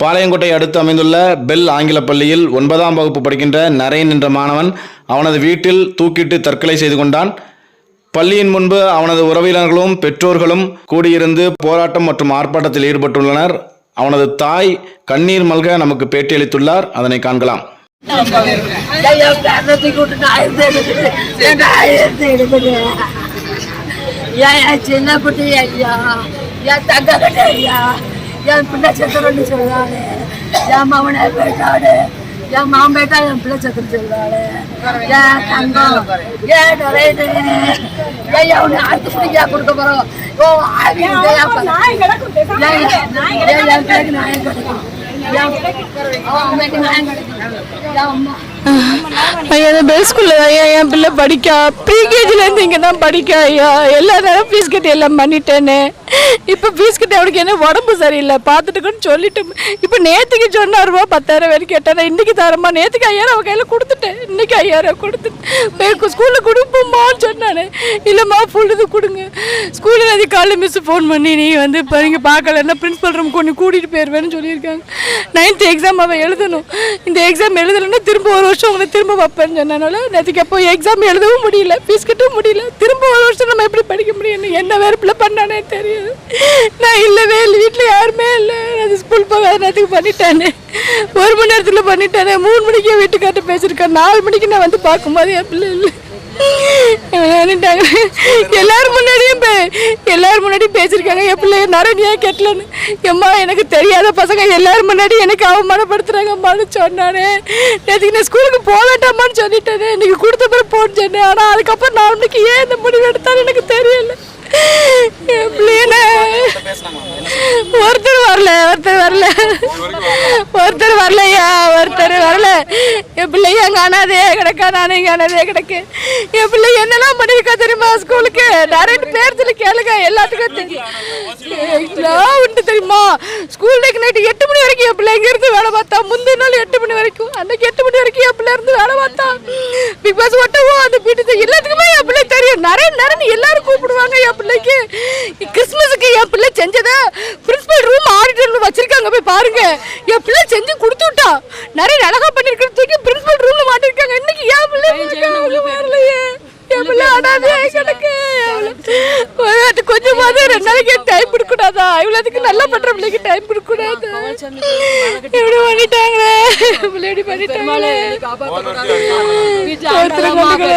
பாளையங்கோட்டை அடுத்து அமைந்துள்ள பெல் ஆங்கில பள்ளியில் ஒன்பதாம் வகுப்பு படிக்கின்ற நரேன் என்ற மாணவன் அவனது வீட்டில் தூக்கிட்டு தற்கொலை செய்து கொண்டான். பள்ளியின் முன்பு அவனது உறவினர்களும் பெற்றோர்களும் கூடியிருந்து போராட்டம் மற்றும் ஆர்ப்பாட்டத்தில் ஈடுபட்டுள்ளனர். அவனது தாய் கண்ணீர் மல்க நமக்கு பேட்டியளித்துள்ளார் அதனை காண்கலாம். என் சின்ன குட்டி ஐயா என் தங்க கட்டி ஐயா என் பிள்ளை சத்திரன்னு சொல்லுவாரு என் மவனை போயிட்டாடு என் மாமன் போயிட்டா என் பிள்ளை சத்திரம் சொல்லுவாரு ஏன் தங்கம் ஏன் நிறைய ஐயா உன்னை அடுத்து பிடிக்கா கொடுக்க போறோம் ஓ ஆவி என் பிள்ளைக்கு நாயம் கிடைக்கும் என் அம்மைக்கு நாயம் கிடைக்கும் என் அம்மா ஐயா இந்த பெல் ஸ்கூலில் ஐயா என் பிள்ளை படிக்கா? ப்ரீகேஜிலேருந்து இங்கே தான் படிக்கா ஐயா? எல்லா நேரம் ஃபீஸ் கட்டி எல்லாம் பண்ணிட்டேனே. இப்போ ஃபீஸ் கட்டி அவனுக்கு என்ன உடம்பு சரியில்லை? பார்த்துட்டுக்குன்னு சொல்லிட்டு இப்போ நேற்றுக்கு சொன்னார் ரூபா பத்தாயிரம் வரைக்கும் கேட்டேன். இன்றைக்கி தரமா? நேற்றுக்கு ஐயாயிரம் அவன் கையில் கொடுத்துட்டேன். இன்னைக்கு ஐயாயிரம் கொடுத்துட்டு ஸ்கூலில் கொடுப்போம்மான்னு சொன்னானே. இல்லைம்மா ஃபுல் இது கொடுங்க. ஸ்கூலில் அது காலையில் மிஸ் ஃபோன் பண்ணி நீ வந்து இப்போ நீங்கள் பார்க்கலன்னா பிரின்ஸ்பல் ரூம் கொண்டு கூட்டிகிட்டு போயிடுவேன்னு சொல்லியிருக்காங்க. நைன்த் எக்ஸாம் அவன் எழுதணும். இந்த எக்ஸாம் எழுதலைன்னா திரும்ப ஒரு வருஷம் உங்களை திரும்ப வைப்பேன்னு சொன்னனால நேற்றுக்கு அப்போ எக்ஸாம் எழுதவும் முடியல ஃபீஸ் கட்டவும் முடியல. திரும்ப ஒரு வருஷம் நம்ம எப்படி படிக்க முடியும்னு என்ன வேறுப்பில் பண்ணானே தெரியாது. நான் இல்லவே இல்லை வீட்டில் யாருமே இல்லை. அது ஸ்கூல் போக நேரத்துக்கு பண்ணிட்டானே. ஒரு மணி நேரத்தில் பண்ணிட்டானே. மூணு மணிக்கே வீட்டுக்கார்ட்ட பேசியிருக்கேன். நாலு மணிக்கு நான் வந்து பார்க்கும்போது என் பிள்ளை இல்லை. எல்லாரும் முன்னாடியும் பேசியிருக்காங்க என் பிள்ளை நிறைய கெட்டலன்னு எம்மா எனக்கு தெரியாத பசங்க எல்லாரும் முன்னாடி எனக்கு அவமானப்படுத்துறாங்கம்மான்னு சொன்னானே. நேற்றுக்கு நான் ஸ்கூலுக்கு போக வேண்டாமான்னு சொல்லிட்டேனே. இன்னைக்கு கொடுத்த பிறகு போன்னு சொன்னேன். ஆனால் அதுக்கப்புறம் நாலு மணிக்கு ஏன் இந்த முடிவு எடுத்தாலும் எனக்கு தெரியல. என் பிள்ளைய ஒருத்தர் வரல ஒருத்தர் வரல. ஒருத்தர் வரலையா? ஒருத்தர் வரல. என் பிள்ளைய காணாதே கிடக்கா நானே காணாதே கிடக்கு. என் பிள்ளை என்னெல்லாம் பண்ணிருக்கா தெரியுமா ஸ்கூலுக்கு? டேரக்ட் பேர் சொல்லி கேளுங்க எல்லாத்துக்கும் தெரியும் உண்டு தெரியுமா? ஸ்கூல் நைட்டு எட்டு மணி வரைக்கும் என் பிள்ளை இங்கிருந்து வேலை பார்த்தா. முந்தின நாள் எட்டு மணி வரைக்கும். அன்னைக்கு எட்டு மணி வரைக்கும் என் பிள்ளை இருந்து வேலை பார்த்தா. பிக் பாஸ் ஒட்டவும் அந்த பீட்டு எல்லாத்துக்குமே தெரியும் நிறைய நிறைய எல்லாரும் கூப்பிடுவாங்க என் பிள்ளைக்கு கிறிஸ்மஸுக்கு என் பிள்ளை செஞ்சதை பிரின்சிபல் ரூம் ஆடிட்டர் வச்சிருக்காங்க போய் பாருங்க என் பிள்ளை செஞ்சு கொடுத்து விட்டா நிறைய அழகா பண்ணிருக்கிற தூக்கி பிரின்சிபல் ரூம்ல மாட்டிருக்காங்க இன்னைக்கு என் பிள்ளை வரலையே என் பிள்ளை அனாதே கிடக்கு கொஞ்சமாவது ரெண்டு நாளைக்கு டைம் கொடுக்கூடாதா இவ்வளோத்துக்கு நல்லா பண்ற பிள்ளைக்கு டைம் கொடுக்கூடாது இப்படி பண்ணிட்டாங்களே இப்படி.